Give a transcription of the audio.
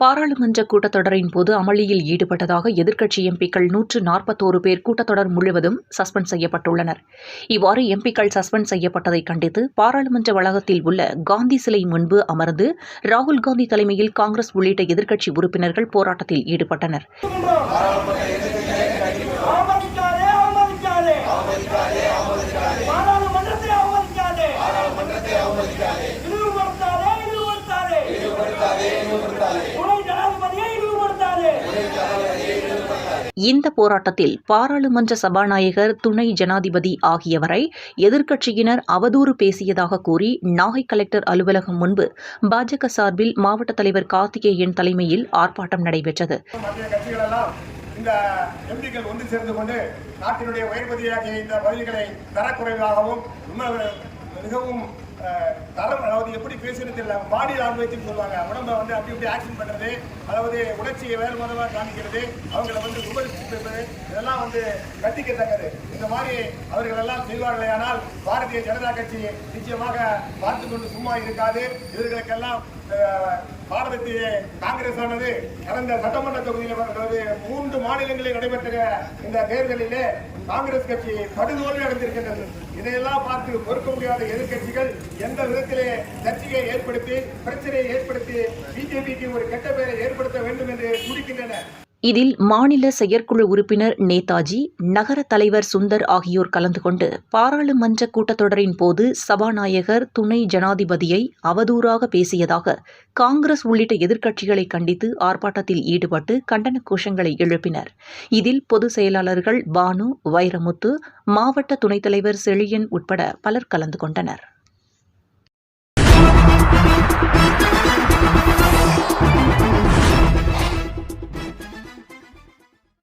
பாராளுமன்ற கூட்டத்தொடரின் போது அமளியில் ஈடுபட்டதாக எதிர்க்கட்சி எம்பிக்கள் நூற்று நாற்பத்தோரு பேர் கூட்டத்தொடர் முழுவதும் சஸ்பெண்ட் செய்யப்பட்டுள்ளனர். இவ்வாறு எம்பிக்கள் சஸ்பெண்ட் செய்யப்பட்டதை கண்டித்து பாராளுமன்ற வளாகத்தில் உள்ள காந்தி சிலை முன்பு அமர்ந்து ராகுல் காந்தி தலைமையில் காங்கிரஸ் உள்ளிட்ட எதிர்க்கட்சி உறுப்பினர்கள் போராட்டத்தில் ஈடுபட்டனர். இந்த போராட்டத்தில் பாராளுமன்ற சபாநாயகர் துணை ஜனாதிபதி ஆகியவரை எதிர்க்கட்சியினர் அவதூறு பேசியதாக கூறி நாகை கலெக்டர் அலுவலகம் முன்பு பாஜக சார்பில் மாவட்ட தலைவர் கார்த்திகேயன் தலைமையில் ஆர்ப்பாட்டம் நடைபெற்றது. இந்த எம்பிக்கள் ஒன்று சேர்ந்து கொண்டு நாட்டினுடைய உயர்பதியாகிய இந்த பதவிகளை தரக்குறைவாகவும் மிகவும் தரம் அதாவது எப்படி பேசுறது தெரியல. பாடி லாங்குவேஜ்னு சொல்லுவாங்க. உடம்ப வந்து அப்படி இப்படி ஆக்ஷன் பண்றது அதாவது உணர்ச்சியை வேறு மதமாக காமிக்கிறது அவங்கள வந்து விமர்சிப்பது இதெல்லாம் வந்து கண்டிக்கத்தக்கது. இந்த மாதிரி அவர்கள் எல்லாம் ஆனால் பாரதிய ஜனதா கட்சி நிச்சயமாக பார்த்து கொண்டு சும்மா இருக்காது. இவர்களுக்கெல்லாம் பாரதத்திய காங்கிரஸ் ஆனது கடந்த சட்டமன்ற தொகுதியில் மூன்று மாநிலங்களில் நடைபெற்ற இந்த தேர்தலிலே காங்கிரஸ் கட்சி படுதோல்வி அடைந்திருக்கின்றது. இதையெல்லாம் பார்த்து பொறுக்க முடியாத எதிர்க்கட்சிகள் எந்த விதத்திலே சர்ச்சையை ஏற்படுத்தி பிரச்சனையை ஏற்படுத்தி பிஜேபிக்கு ஒரு கெட்ட பெயரை ஏற்படுத்த வேண்டும் என்று துடிக்கின்றன இதில் மாநில செயற்குழு உறுப்பினர் நேதாஜி நகர தலைவர் சுந்தர் ஆகியோர் கலந்து கொண்டு பாராளுமன்ற கூட்டத்தொடரின் போது சபாநாயகர் துணை ஜனாதிபதியை அவதூறாக பேசியதாக காங்கிரஸ் உள்ளிட்ட எதிர்க்கட்சிகளை கண்டித்து ஆர்ப்பாட்டத்தில் ஈடுபட்டு கண்டன கோஷங்களை எழுப்பினர். இதில் பொதுச் செயலாளர்கள் பானு வைரமுத்து மாவட்ட துணைத் தலைவர் செழியன் உட்பட பலர் கலந்து கொண்டனர்.